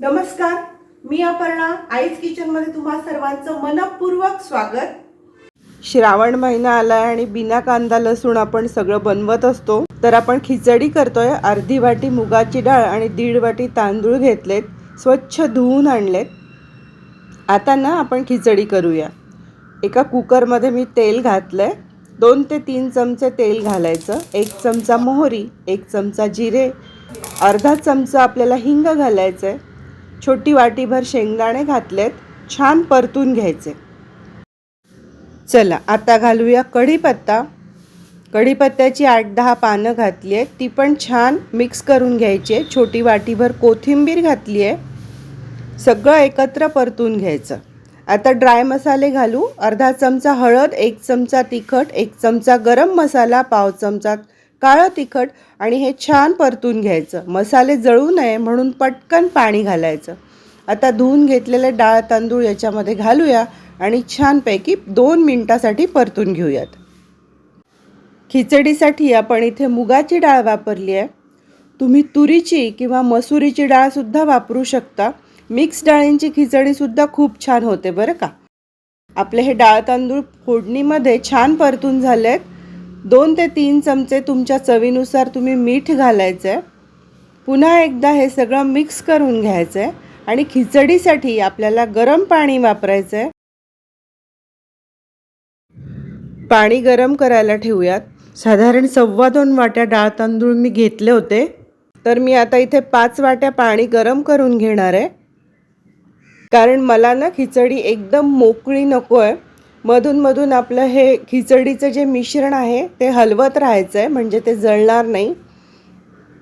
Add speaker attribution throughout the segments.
Speaker 1: नमस्कार मी अपर्णा आईज किचनमध्ये तुम्हा सर्वांचं मनपूर्वक स्वागत. श्रावण महिना आलाय आणि बिना कांदा लसूण आपण सगळं बनवत असतो. तर आपण खिचडी करतोय अर्धी वाटी मुगाची डाळ आणि दीड वाटी तांदूळ घेतलेत स्वच्छ धुवून आणलेत. आता ना आपण खिचडी करूया. एका कुकरमध्ये मी तेल घातलंय. दोन ते तीन चमचे तेल घालायचं. एक चमचा मोहरी एक चमचा जिरे अर्धा चमचा आपल्याला हिंग घालायचं आहे छोटी वाटीभर शेंगदाणे घातलेत छान परतून घ्यायचे. चला आता घालूया कढीपत्ता. कढीपत्त्याची आठ दहा पानं घातली आहेत ती पण छान मिक्स करून घ्यायची आहे. छोटी वाटीभर कोथिंबीर घातली आहे सगळं एकत्र परतून घ्यायचं. आता ड्राय मसाले घालू. अर्धा चमचा हळद एक चमचा तिखट एक चमचा गरम मसाला पाव चमचा काळं तिखट आणि हे छान परतून घ्यायचं. मसाले जळू नये म्हणून पटकन पाणी घालायचं. आता धुवून घेतलेले डाळ तांदूळ याच्यामध्ये घालूया आणि छानपैकी दोन मिनटासाठी परतून घेऊयात. खिचडीसाठी आपण इथे मुगाची डाळ वापरली आहे. तुम्ही तुरीची किंवा मसुरीची डाळसुद्धा वापरू शकता. मिक्स डाळींची खिचडीसुद्धा खूप छान होते बरं का. आपले हे डाळ तांदूळ फोडणीमध्ये छान परतून झाले आहेत दोन ते तीन चमचे तुमच्या चवीनुसार तुम्ही मीठ घालायचं आहे पुन्हा एकदा हे सगळं मिक्स करून घ्यायचं आहे आणि खिचडीसाठी आपल्याला गरम पाणी वापरायचं आहे पाणी गरम करायला ठेवूयात. साधारण सव्वा दोन वाट्या डाळ तांदूळ मी घेतले होते. तर मी आता इथे पाच वाट्या पाणी गरम करून घेणार आहे. कारण मला ना खिचडी एकदम मोकळी नको आहे मधून आपलं हे खिचडीचं जे मिश्रण आहे ते हलवत राहायचं आहे म्हणजे ते जळणार नाही.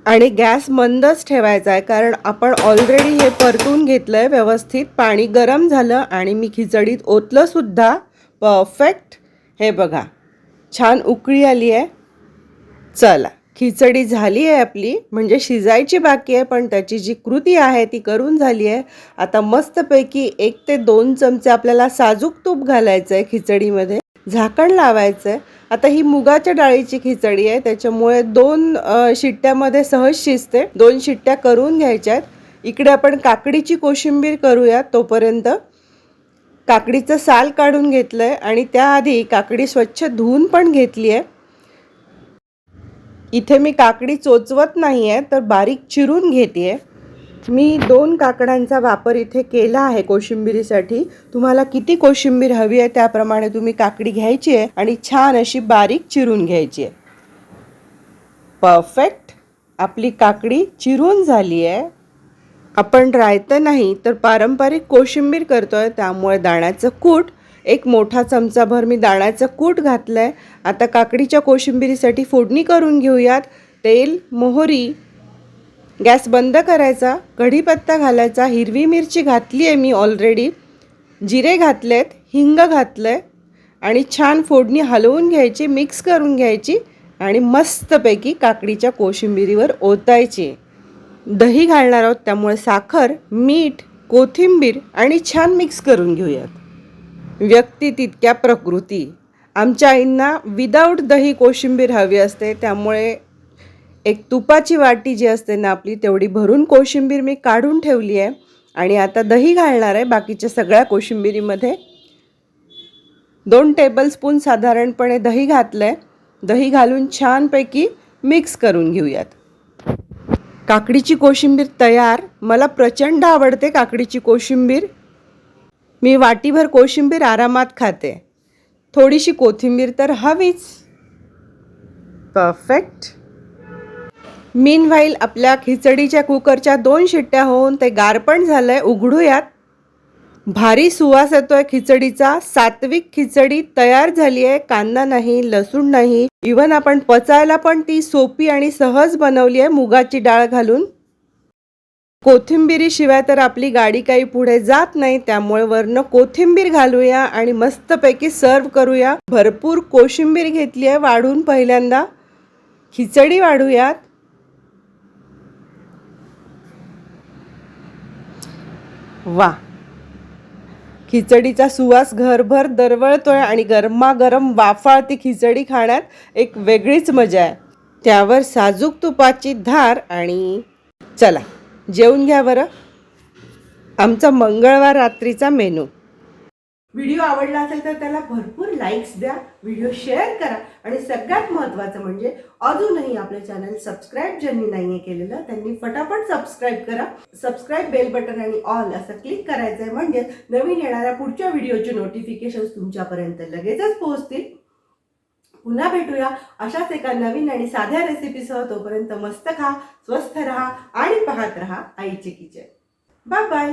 Speaker 1: आणि गॅस मंदच ठेवायचा आहे कारण आपण ऑलरेडी हे परतून घेतलं आहे व्यवस्थित पाणी गरम झालं आणि मी खिचडीत ओतलंसुद्धा परफेक्ट हे बघा. छान उकळी आली आहे चला. खिचडी झाली आहे आपली म्हणजे शिजायची बाकी आहे पण त्याची जी कृती आहे ती करून झाली आहे. आता मस्तपैकी एक ते दोन चमचे आपल्याला साजूक तूप घालायचं आहे खिचडीमध्ये. झाकण लावायचं आहे आता ही मुगाच्या डाळीची खिचडी आहे त्याच्यामुळे दोन शिट्ट्यामध्ये सहज शिजते. दोन शिट्ट्या करून घ्यायच्या आहेत. इकडे आपण काकडीची कोशिंबीर करूया तोपर्यंत. काकडीचं साल काढून घेतलं आहे आणि त्याआधी काकडी स्वच्छ धुवून पण घेतली आहे. इथे मी काकडी चोचवत नाही आहे तर बारीक चिरून घेते आहे मी दोन काकडांचा वापर इथे केला आहे कोशिंबिरीसाठी. तुम्हाला किती कोशिंबीर हवी आहे त्याप्रमाणे तुम्ही काकडी घ्यायची आहे आणि छान अशी बारीक चिरून घ्यायची आहे. परफेक्ट. आपली काकडी चिरून झाली आहे. आपण रायतं नाही तर पारंपरिक कोशिंबीर करतो आहे त्यामुळे दाण्याचं कूट एक मोठा चमचाभर मी दाण्याचं कूट घातलं आहे आता काकडीच्या कोशिंबिरीसाठी फोडणी करून घेऊयात. तेल मोहरी गॅस बंद करायचा कढीपत्ता घालायचा हिरवी मिरची घातली आहे मी ऑलरेडी जिरे घातलेत हिंग घातलं आहे आणि छान फोडणी हलवून घ्यायची मिक्स करून घ्यायची आणि मस्तपैकी काकडीच्या कोशिंबिरीवर ओतायची. दही घालणार आहोत त्यामुळे साखर मीठ कोथिंबीर आणि छान मिक्स करून घेऊयात. व्यक्ती तितक्या प्रकृती. आमच्या आईंना विदाऊट दही कोशिंबीर हवी असते त्यामुळे एक तुपाची वाटी जी असते ना आपली तेवढी भरून कोशिंबीर मी काढून ठेवली आहे आणि आता दही घालणार आहे बाकीच्या सगळ्या कोशिंबिरीमध्ये. दोन टेबलस्पून साधारणपणे दही घातलं आहे दही घालून छानपैकी मिक्स करून घेऊयात. काकडीची कोशिंबीर तयार. मला प्रचंड आवडते काकडीची कोशिंबीर. मी वाटीभर कोशिंबीर आरामात खाते. थोडीशी कोथिंबीर तर हवीच. परफेक्ट मीन व्हाईल आपल्या खिचडीच्या कुकरच्या दोन शिट्ट्या होऊन ते गारपण झालं झालंय उघडूयात. भारी सुवास येतोय खिचडीचा. सात्विक खिचडी तयार झाली आहे. कांदा नाही लसूण नाही. इवन आपण पचायला पण ती सोपी आणि सहज बनवली आहे मुगाची डाळ घालून. कोथिंबीरीशिवाय तर आपली गाडी काही पुढे जात नाही त्यामुळे वरनं कोथिंबीर घालूया आणि मस्तपैकी सर्व करूया. भरपूर कोशिंबीर घेतली आहे वाढून पहिल्यांदा. खिचडी वाढूयात. वा. खिचडीचा सुवास घरभर दरवळतोय आणि गरमागरम वाफाळती खिचडी खाण्यात एक वेगळीच मजा आहे. त्यावर साजूक तुपाची धार आणि चला. जेवून घ्या बरं. आमचा मंगळवार रात्रीचा मेनू. व्हिडिओ आवडला असेल तर त्याला भरपूर लाईक्स द्या व्हिडिओ शेअर करा आणि सगळ्यात महत्त्वाचं म्हणजे अजूनही आपलं चॅनल सबस्क्राईब ज्यांनी नाही आहे केलेलं त्यांनी फटाफट सबस्क्राईब करा. सबस्क्राईब बेल बटन आणि ऑल असं क्लिक करायचं आहे म्हणजे नवीन येणाऱ्या पुढच्या व्हिडिओचे नोटिफिकेशन तुमच्यापर्यंत लगेचच पोहोचतील. पुन्हा भेटूया. अशाच एका नवीन आणि साध्या रेसिपीसह तोपर्यंत मस्त खा स्वस्थ राहा आणि पाहत राहा आईचे किचन. Bye bye